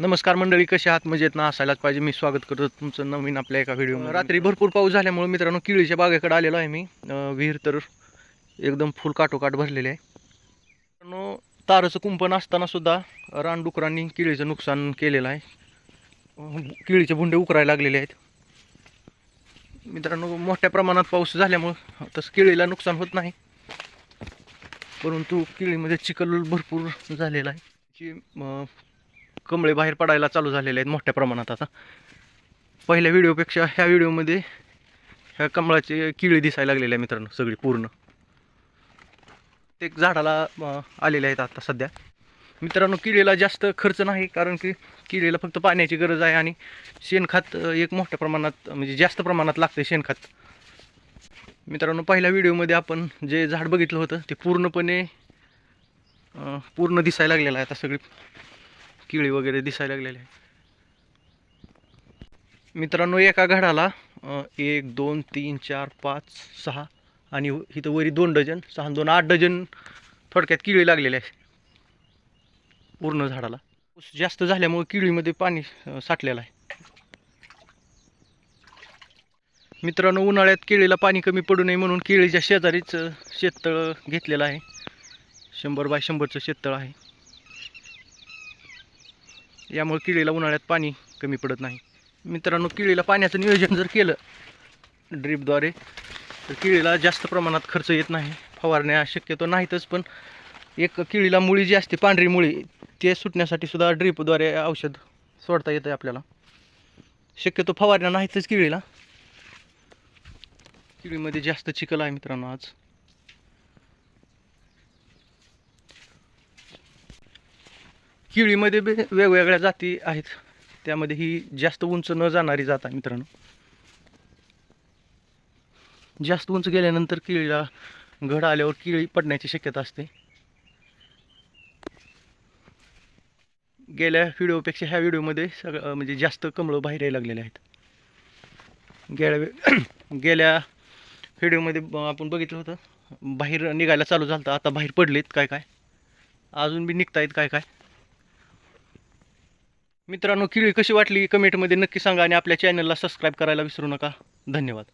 नमस्कार मंडळी कसे आहात? मजेत ना? असायलाच पाहिजे. मी स्वागत करतो तुमचं नवीन आपल्या एका व्हिडिओ रात्री भरपूर पाऊस झाल्यामुळे मित्रांनो किळीच्या बागेकडे आलेलो आहे मी. विहीर तर एकदम फुल काटोकाट भरलेले आहे. मित्रांनो तारचं कुंपण असताना सुद्धा रानडुकरांनी किळीचं नुकसान केलेलं आहे. किळीचे भुंडे उकरायला लागलेले आहेत. मित्रांनो मोठ्या प्रमाणात पाऊस झाल्यामुळं तसं केळीला नुकसान होत नाही. परंतु केळीमध्ये चिखल भरपूर झालेला आहे. जी कमळे बाहेर पडायला चालू झालेले आहेत मोठ्या प्रमाणात आता. पहिल्या व्हिडिओपेक्षा ह्या व्हिडिओमध्ये ह्या कमळाचे किळी दिसायला लागलेले आहे मित्रांनो सगळी पूर्ण. ते झाडाला आलेले आहेत आता सध्या. मित्रांनो किडीला जास्त खर्च नाही कारण की किडीला फक्त पाण्याची गरज आहे आणि शेणखत एक मोठ्या प्रमाणात म्हणजे जास्त प्रमाणात लागते शेणखत. मित्रांनो पहिल्या व्हिडिओमध्ये आपण जे झाड बघितलं होतं ते पूर्णपणे पूर्ण दिसायला लागलेलं आहे आता सगळी. किळी वगैरे दिसायला लागलेले आहे. मित्रांनो एका घडाला एक दोन तीन चार पाच सहा आणि इथं वरी दोन डझन सहा दोन आठ डझन थोडक्यात किळी लागलेले आहे. पूर्ण झाडाला. ऊस जास्त झाल्यामुळे किळीमध्ये पाणी साठलेलं आहे. मित्रांनो उन्हाळ्यात केळीला पाणी कमी पडू नये म्हणून केळीच्या शेजारीच शेततळ घेतलेलं आहे. शंभर बाय शंभरचं शेततळ आहे. यामुळे किडीला उन्हाळ्यात पाणी कमी पडत नाही. मित्रांनो किडीला पाण्याचं नियोजन जर केलं ड्रीपद्वारे तर किडीला जास्त प्रमाणात खर्च येत नाही. फवारण्या शक्यतो नाहीतच पण एक किडीला मुळी जी असते पांढरी मुळी ते सुटण्यासाठी सुद्धा ड्रीपद्वारे औषध सोडता येतं आपल्याला. शक्यतो फवारण्या नाहीतच किडीला. किडीमध्ये जास्त चिखल आहे मित्रांनो आज. केळीमध्ये बे वेगवेगळ्या जाती आहेत. त्यामध्ये ही जास्त उंच न जाणारी जात आहे मित्रांनो. जास्त उंच गेल्यानंतर केळीला घड आल्यावर केळी पडण्याची शक्यता असते. गेल्या व्हिडिओपेक्षा ह्या व्हिडिओमध्ये सगळं म्हणजे जास्त कमळं बाहेर यायला लागलेले आहेत. गेल्या वे- गेल्या व्हिडिओमध्ये आपण बघितलं होतं बाहेर निघायला चालू झालं होतं. आता बाहेर पडलेत काय काय. अजून बी निघतायत काय काय. मित्रांनो किळी कशी वाटली? कमेंटमध्ये नक्की सांगा आणि आपल्या चॅनलला सबस्क्राईब करायला विसरू नका. धन्यवाद.